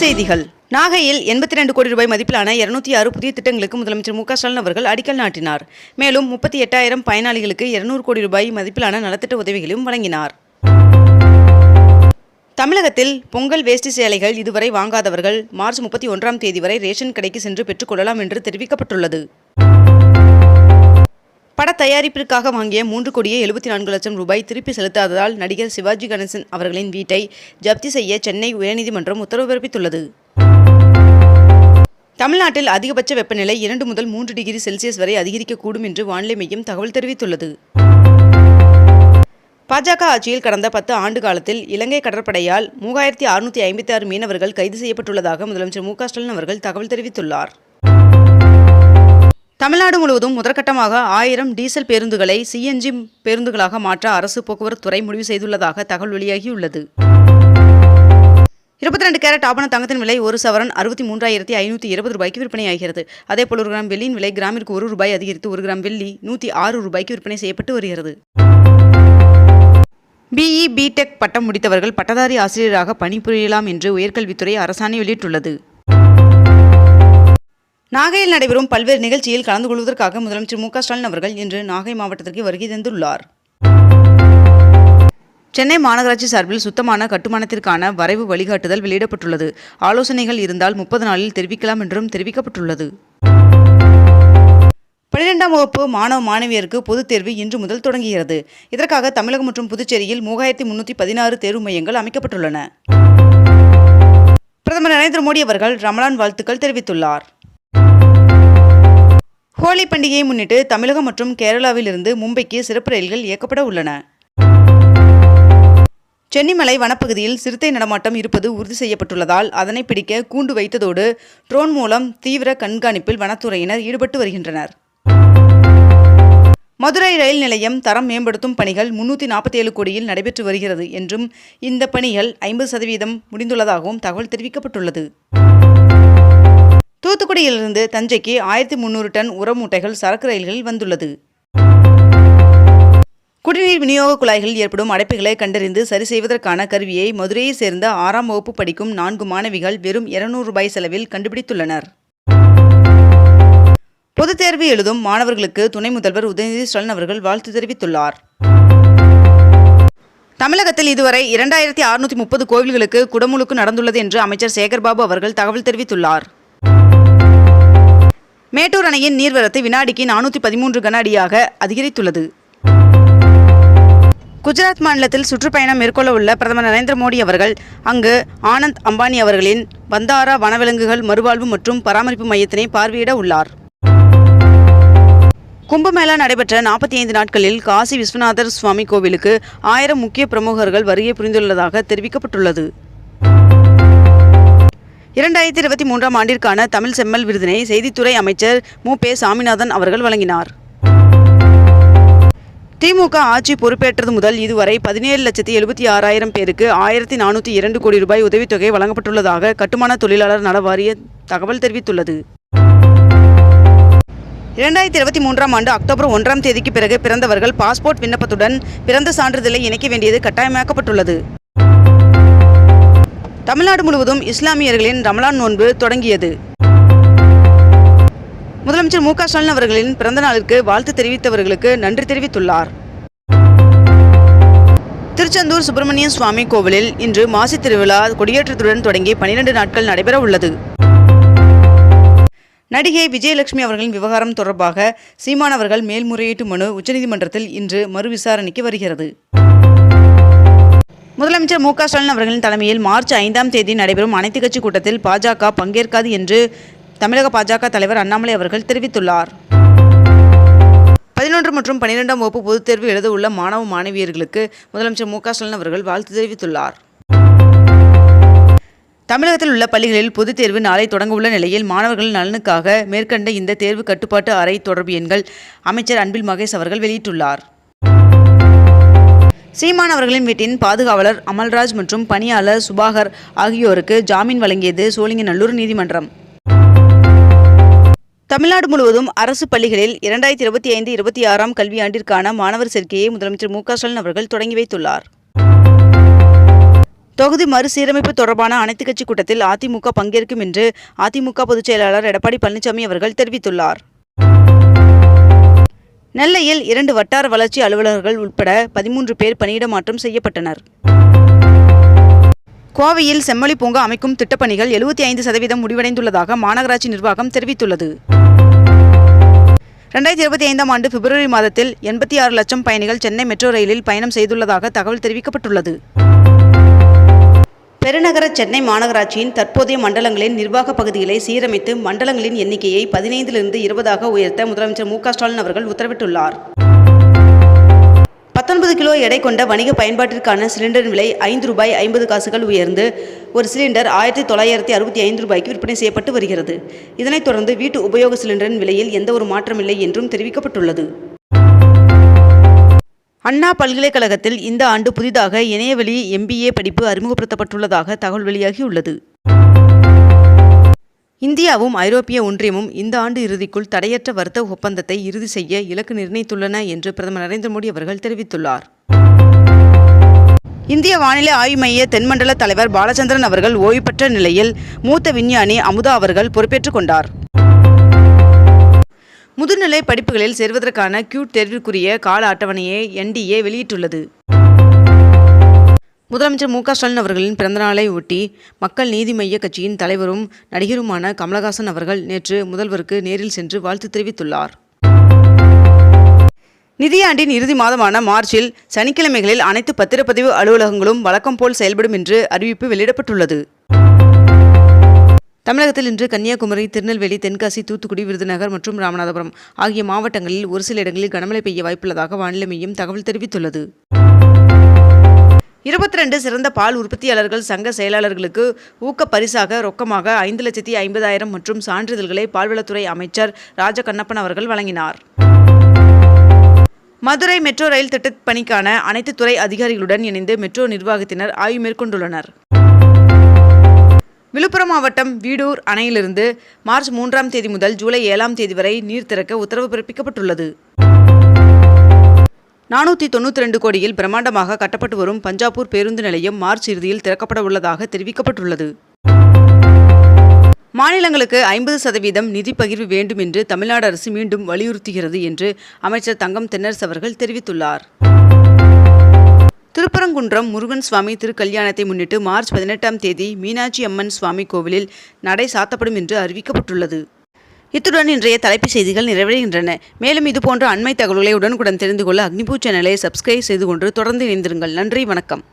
செய்திகள். நாகையில் எண்பத்தி ரெண்டு கோடி ரூபாய் மதிப்பிலான இருநூத்தி ஆறு புதிய திட்டங்களுக்கு முதலமைச்சர் மு க ஸ்டாலின் அவர்கள் அடிக்கல் நாட்டினார். மேலும் முப்பத்தி எட்டாயிரம் பயனாளிகளுக்கு இருநூறு கோடி ரூபாய் மதிப்பிலான நலத்திட்ட உதவிகளையும் வழங்கினார். தமிழகத்தில் பொங்கல் வேஷ்டி சேலைகள் இதுவரை வாங்காதவர்கள் மார்ச் முப்பத்தி ஒன்றாம் தேதி வரை ரேஷன் கடைக்கு சென்று பெற்றுக்கொள்ளலாம் என்று தெரிவிக்கப்பட்டுள்ளது. பட தயாரிப்பிற்காக வாங்கிய மூன்று கோடியே எழுபத்தி நான்கு லட்சம் ரூபாய் திருப்பி செலுத்தாததால் நடிகர் சிவாஜி கணேசன் அவர்களின் வீட்டை ஜப்தி செய்ய சென்னை உயர்நீதிமன்றம் உத்தரவு பிறப்பித்துள்ளது. தமிழ்நாட்டில் அதிகபட்ச வெப்பநிலை இரண்டு முதல் மூன்று டிகிரி செல்சியஸ் வரை அதிகரிக்கக்கூடும் என்று வானிலை மையம் தகவல் தெரிவித்துள்ளது. பாஜக ஆட்சியில் கடந்த பத்து ஆண்டு காலத்தில் இலங்கை கடற்படையால் மூவாயிரத்தி அறுநூற்றி ஐம்பத்தி ஆறு மீனவர்கள் கைது செய்யப்பட்டுள்ளதாக முதலமைச்சர் மு க ஸ்டாலின் அவர்கள் தகவல் தெரிவித்துள்ளார். தமிழ்நாடு முழுவதும் முதற்கட்டமாக ஆயிரம் டீசல் பேருந்துகளை சிஎன்ஜி பேருந்துகளாக மாற்ற அரசு போக்குவரத்து துறை முடிவு செய்துள்ளதாக தகவல் வெளியாகியுள்ளது. இருபத்தி ரெண்டு கேரட் ஆபண தங்கத்தின் விலை ஒரு சவரன் அறுபத்தி மூன்றாயிரத்தி ஐநூற்றி இருபது ரூபாய்க்கு விற்பனையாகிறது. அதேபோல் ஒரு கிராம் வெள்ளியின் விலை கிராமிற்கு ஒரு ரூபாய் அதிகரித்து ஒரு கிராம் வெள்ளி நூற்றி ஆறு ரூபாய்க்கு விற்பனை செய்யப்பட்டு வருகிறது. பிஇ பிடெக் பட்டம் முடித்தவர்கள் பட்டதாரி ஆசிரியராக பணிபுரியலாம் என்று உயர்கல்வித்துறை அரசாணை வெளியிட்டுள்ளது. நாகையில் நடைபெறும் பல்வேறு நிகழ்ச்சியில் கலந்து கொள்வதற்காக முதலமைச்சர் மு ஸ்டாலின் அவர்கள் இன்று நாகை மாவட்டத்திற்கு வருகை தந்துள்ளார். சென்னை மாநகராட்சி சார்பில் சுத்தமான கட்டுமானத்திற்கான வரைவு வழிகாட்டுதல் வெளியிடப்பட்டுள்ளது. ஆலோசனைகள் இருந்தால் முப்பது நாளில் தெரிவிக்கலாம் என்றும் தெரிவிக்கப்பட்டுள்ளது. பன்னிரெண்டாம் வகுப்பு மாணவ மாணவியருக்கு பொதுத் தேர்வு இன்று முதல் தொடங்குகிறது. இதற்காக தமிழகம் மற்றும் புதுச்சேரியில் மூவாயிரத்தி முன்னூற்றி பதினாறு தேர்வு மையங்கள் அமைக்கப்பட்டுள்ளன. பிரதமர் நரேந்திர மோடி அவர்கள் ரமலான் வாழ்த்துக்கள் தெரிவித்துள்ளார். ஹோலி பண்டிகையை முன்னிட்டு தமிழகம் மற்றும் கேரளாவிலிருந்து மும்பைக்கு சிறப்பு ரயில்கள் இயக்கப்பட உள்ளன. சென்னிமலை வனப்பகுதியில் சிறுத்தை நடமாட்டம் இருப்பது உறுதி செய்யப்பட்டுள்ளதால் அதனை பிடிக்க கூண்டு வைத்ததோடு ட்ரோன் மூலம் தீவிர கண்காணிப்பில் வனத்துறையினர் ஈடுபட்டு வருகின்றனர். மதுரை ரயில் நிலையம் தரம் மேம்படுத்தும் பணிகள் முன்னூற்றி நாற்பத்தி ஏழு கோடியில் நடைபெற்று வருகிறது என்றும் இந்த பணிகள் ஐம்பது சதவீதம் முடிந்துள்ளதாகவும் தகவல் தெரிவிக்கப்பட்டுள்ளது. தூத்துக்குடியிலிருந்து தஞ்சைக்கு ஆயிரத்தி முந்நூறு டன் உர மூட்டைகள் சரக்கு ரயில்களில் வந்துள்ளது. குடிநீர் விநியோக குழாய்களில் ஏற்படும் அடைப்புகளை கண்டறிந்து சரி செய்வதற்கான கருவியை மதுரையை சேர்ந்த ஆறாம் வகுப்பு படிக்கும் நான்கு மாணவிகள் வெறும் இருநூறு ரூபாய் செலவில் கண்டுபிடித்துள்ளனர். பொதுத் தேர்வு எழுதும் மாணவர்களுக்கு துணை முதல்வர் உதயநிதி ஸ்டாலின் அவர்கள் வாழ்த்து தெரிவித்துள்ளார். தமிழகத்தில் இதுவரை இரண்டாயிரத்தி அறுநூற்றி முப்பது கோவில்களுக்கு குடமுழுக்கு நடந்துள்ளது என்று அமைச்சர் சேகர்பாபு அவர்கள் தகவல் தெரிவித்துள்ளார். மேட்டூர் அணையின் நீர்வரத்து வினாடிக்கு நானூற்றி பதிமூன்று கன அடியாக அதிகரித்துள்ளது. குஜராத் மாநிலத்தில் சுற்றுப்பயணம் மேற்கொள்ள உள்ள பிரதமர் நரேந்திர மோடி அவர்கள் அங்கு ஆனந்த் அம்பானி அவர்களின் பந்தாரா வனவிலங்குகள் மறுவாழ்வு மற்றும் பராமரிப்பு மையத்தினை பார்வையிட உள்ளார். கும்பமேளா நடைபெற்ற நாற்பத்தி ஐந்து நாட்களில் காசி விஸ்வநாதர் சுவாமி கோவிலுக்கு ஆயிரம் முக்கிய பிரமுகர்கள் வருகை புரிந்துள்ளதாக தெரிவிக்கப்பட்டுள்ளது. இரண்டாயிரத்தி இருபத்தி மூன்றாம் ஆண்டிற்கான தமிழ் செம்மல் விருதினை செய்தித்துறை அமைச்சர் மு. பே. சாமிநாதன் அவர்கள் வழங்கினார். திமுக ஆட்சி பொறுப்பேற்றது முதல் இதுவரை பதினேழு லட்சத்தி எழுபத்தி ஆறாயிரம் பேருக்கு ஆயிரத்தி நானூற்றி இரண்டு கோடி ரூபாய் உதவித்தொகை வழங்கப்பட்டுள்ளதாக கட்டுமான தொழிலாளர் நல வாரிய தகவல் தெரிவித்துள்ளது. இரண்டாயிரத்தி இருபத்தி மூன்றாம் ஆண்டு அக்டோபர் ஒன்றாம் தேதிக்கு பிறகு பிறந்தவர்கள் பாஸ்போர்ட் விண்ணப்பத்துடன் பிறந்த சான்றிதழை இணைக்க வேண்டியது கட்டாயமாக்கப்பட்டுள்ளது. தமிழ்நாடு முழுவதும் இஸ்லாமியர்களின் ரமலான் நோன்பு தொடங்கியது. முதலமைச்சர் மு க ஸ்டாலின் அவர்களின் பிறந்த நாளிற்கு வாழ்த்து தெரிவித்தவர்களுக்கு நன்றி தெரிவித்துள்ளார். திருச்செந்தூர் சுப்பிரமணிய சுவாமி கோவிலில் இன்று மாசி திருவிழா கொடியேற்றத்துடன் தொடங்கி பனிரெண்டு நாட்கள் நடைபெற உள்ளது. நடிகை விஜயலட்சுமி அவர்களின் விவகாரம் தொடர்பாக சீமானவர்கள் மேல்முறையீட்டு மனு உச்சநீதிமன்றத்தில் இன்று மறு விசாரணைக்கு வருகிறது. முதலமைச்சர் மு க ஸ்டாலின் அவர்களின் தலைமையில் மார்ச் ஐந்தாம் தேதி நடைபெறும் அனைத்துக் கட்சி கூட்டத்தில் பாஜக பங்கேற்காது என்று தமிழக பாஜக தலைவர் அண்ணாமலை அவர்கள் தெரிவித்துள்ளார். பதினொன்று மற்றும் பன்னிரெண்டாம் வகுப்பு பொதுத் தேர்வு எழுத உள்ள மாணவ மாணவியர்களுக்கு முதலமைச்சர் மு க ஸ்டாலின் அவர்கள் வாழ்த்து தெரிவித்துள்ளார். தமிழகத்தில் உள்ள பள்ளிகளில் பொதுத் தேர்வு நாளை தொடங்க உள்ள நிலையில் மாணவர்கள் நலனுக்காக மேற்கண்ட இந்த தேர்வு கட்டுப்பாட்டு அறை தொடர்பு எண்கள் அமைச்சர் அன்பில் மகேஷ் அவர்கள் வெளியிட்டுள்ளார். சீமான் அவர்களின் வீட்டின் பாதுகாவலர் அமல்ராஜ் மற்றும் பணியாளர் சுபாகர் ஆகியோருக்கு ஜாமீன் வழங்கியது சோழிங்கநல்லூர் நீதிமன்றம். தமிழ்நாடு முழுவதும் அரசு பள்ளிகளில் இரண்டாயிரத்தி இருபத்தி ஐந்து இருபத்தி ஆறாம் கல்வியாண்டிற்கான மாணவர் சேர்க்கையை முதலமைச்சர் மு ஸ்டாலின் அவர்கள் தொடங்கி வைத்துள்ளார். தொகுதி மறுசீரமைப்பு தொடர்பான அனைத்துக் கட்சி கூட்டத்தில் அதிமுக பங்கேற்கும் என்று அதிமுக பொதுச் செயலாளர் எடப்பாடி பழனிசாமி அவர்கள் தெரிவித்துள்ளார். நெல்லையில் இரண்டு வட்டார வளர்ச்சி அலுவலர்கள் உட்பட பதிமூன்று பேர் பணியிட மாற்றம் செய்யப்பட்டனர். கோவையில் செம்மொழி பூங்கா அமைக்கும் திட்டப்பணிகள் எழுபத்தி ஐந்து சதவீதம் முடிவடைந்துள்ளதாக மாநகராட்சி நிர்வாகம் தெரிவித்துள்ளது. ரெண்டாயிரத்தி இருபத்தி ஐந்தாம் ஆண்டு பிப்ரவரி மாதத்தில் எண்பத்தி ஆறு லட்சம் பயணிகள் சென்னை மெட்ரோ ரயிலில் பயணம் செய்துள்ளதாக தகவல் தெரிவிக்கப்பட்டுள்ளது. பெருநகர சென்னை மாநகராட்சியின் தற்போதைய மண்டலங்களின் நிர்வாக பகுதிகளை சீரமைத்து மண்டலங்களின் எண்ணிக்கையை பதினைந்திலிருந்து இருபதாக உயர்த்த முதலமைச்சர் மு ஸ்டாலின் அவர்கள் உத்தரவிட்டுள்ளார். பத்தொன்பது கிலோ எடை கொண்ட வணிக பயன்பாட்டிற்கான சிலிண்டரின் விலை ஐந்து ரூபாய் ஐம்பது காசுகள் உயர்ந்து ஒரு சிலிண்டர் ஆயிரத்தி தொள்ளாயிரத்தி அறுபத்தி ஐந்து ரூபாய்க்கு விற்பனை செய்யப்பட்டு வருகிறது. இதனைத் தொடர்ந்து வீட்டு உபயோக சிலிண்டரின் விலையில் எந்த ஒரு மாற்றமில்லை என்றும் தெரிவிக்கப்பட்டுள்ளது. அண்ணா பல்கலைக்கழகத்தில் இந்த ஆண்டு புதிதாக இணையவழி எம்பிஏ படிப்பு அறிமுகப்படுத்தப்பட்டுள்ளதாக தகவல் வெளியாகியுள்ளது. இந்தியாவும் ஐரோப்பிய ஒன்றியமும் இந்த ஆண்டு இறுதிக்குள் தடையற்ற வர்த்தக ஒப்பந்தத்தை இறுதி செய்ய இலக்கு நிர்ணயித்துள்ளன என்று பிரதமர் நரேந்திர மோடி அவர்கள் தெரிவித்துள்ளார். இந்திய வானிலை ஆய்வு மைய தென்மண்டல தலைவர் பாலச்சந்திரன் அவர்கள் ஓய்வு பெற்ற நிலையில் மூத்த விஞ்ஞானி அமுதா அவர்கள் பொறுப்பேற்றுக் கொண்டார். முதுநிலை படிப்புகளில் சேர்வதற்கான கியூட் தேர்விற்குரிய கால அட்டவணையை என்டிஏ வெளியிட்டுள்ளது. முதலமைச்சர் மு க ஸ்டாலின் அவர்களின் பிறந்தநாளை ஒட்டி மக்கள் நீதி மய்ய கட்சியின் தலைவரும் நடிகருமான கமலஹாசன் அவர்கள் நேற்று முதல்வருக்கு நேரில் சென்று வாழ்த்து தெரிவித்துள்ளார். நிதியாண்டின் இறுதி மாதமான மார்ச்சில் சனிக்கிழமைகளில் அனைத்து பத்திரப்பதிவு அலுவலகங்களும் வழக்கம் போல் செயல்படும் என்று அறிவிப்பு வெளியிடப்பட்டுள்ளது. தமிழகத்தில் இன்று கன்னியாகுமரி திருநெல்வேலி தென்காசி தூத்துக்குடி விருதுநகர் மற்றும் ராமநாதபுரம் ஆகிய மாவட்டங்களில் ஒரு சில இடங்களில் கனமழை பெய்ய வாய்ப்புள்ளதாக வானிலை மையம் தகவல் தெரிவித்துள்ளது. இருபத்தி ரெண்டு சிறந்த பால் உற்பத்தியாளர்கள் சங்க செயலாளர்களுக்கு ஊக்க பரிசாக ரொக்கமாக ஐந்து லட்சத்தி ஐம்பதாயிரம் மற்றும் சான்றிதழ்களை பால்வளத்துறை அமைச்சர் ராஜ கண்ணப்பன் அவர்கள் வழங்கினார். மதுரை மெட்ரோ ரயில் திட்டப்பணிக்கான அனைத்து துறை அதிகாரிகளுடன் இணைந்து மெட்ரோ நிர்வாகத்தினர் ஆய்வு மேற்கொண்டுள்ளனர். விழுப்புரம் மாவட்டம் வீடூர் அணையிலிருந்து மார்ச் மூன்றாம் தேதி முதல் ஜூலை ஏழாம் தேதி வரை நீர் திறக்க உத்தரவு பிறப்பிக்கப்பட்டுள்ளது. நானூற்றி தொண்ணூற்றி ரெண்டு கோடியில் பிரம்மாண்டமாக கட்டப்பட்டு வரும் பஞ்சாபூர் பேருந்து நிலையம் மார்ச் இறுதியில் திறக்கப்பட உள்ளதாக தெரிவிக்கப்பட்டுள்ளது. மாநிலங்களுக்கு ஐம்பது சதவீதம் நிதி பகிர்வு வேண்டும் என்று தமிழ்நாடு அரசு மீண்டும் வலியுறுத்துகிறது என்று அமைச்சர் தங்கம் தென்னரசு அவர்கள் தெரிவித்துள்ளார். திருப்பரங்குன்றம் முருகன் சுவாமி திருக்கல்யாணத்தை முன்னிட்டு மார்ச் பதினெட்டாம் தேதி மீனாட்சி அம்மன் சுவாமி கோவிலில் நடை சாத்தப்படும் என்று அறிவிக்கப்பட்டுள்ளது. இத்துடன் இன்றைய தலைப்புச் செய்திகள் நிறைவடைகின்றன. மேலும் இதுபோன்ற அண்மை தகவல்களை உடனுக்குடன் தெரிந்து கொள்ள அக்னிபூ சேனலை சப்ஸ்கிரைப் செய்து கொண்டு தொடர்ந்து இணைந்திருங்கள். நன்றி வணக்கம்.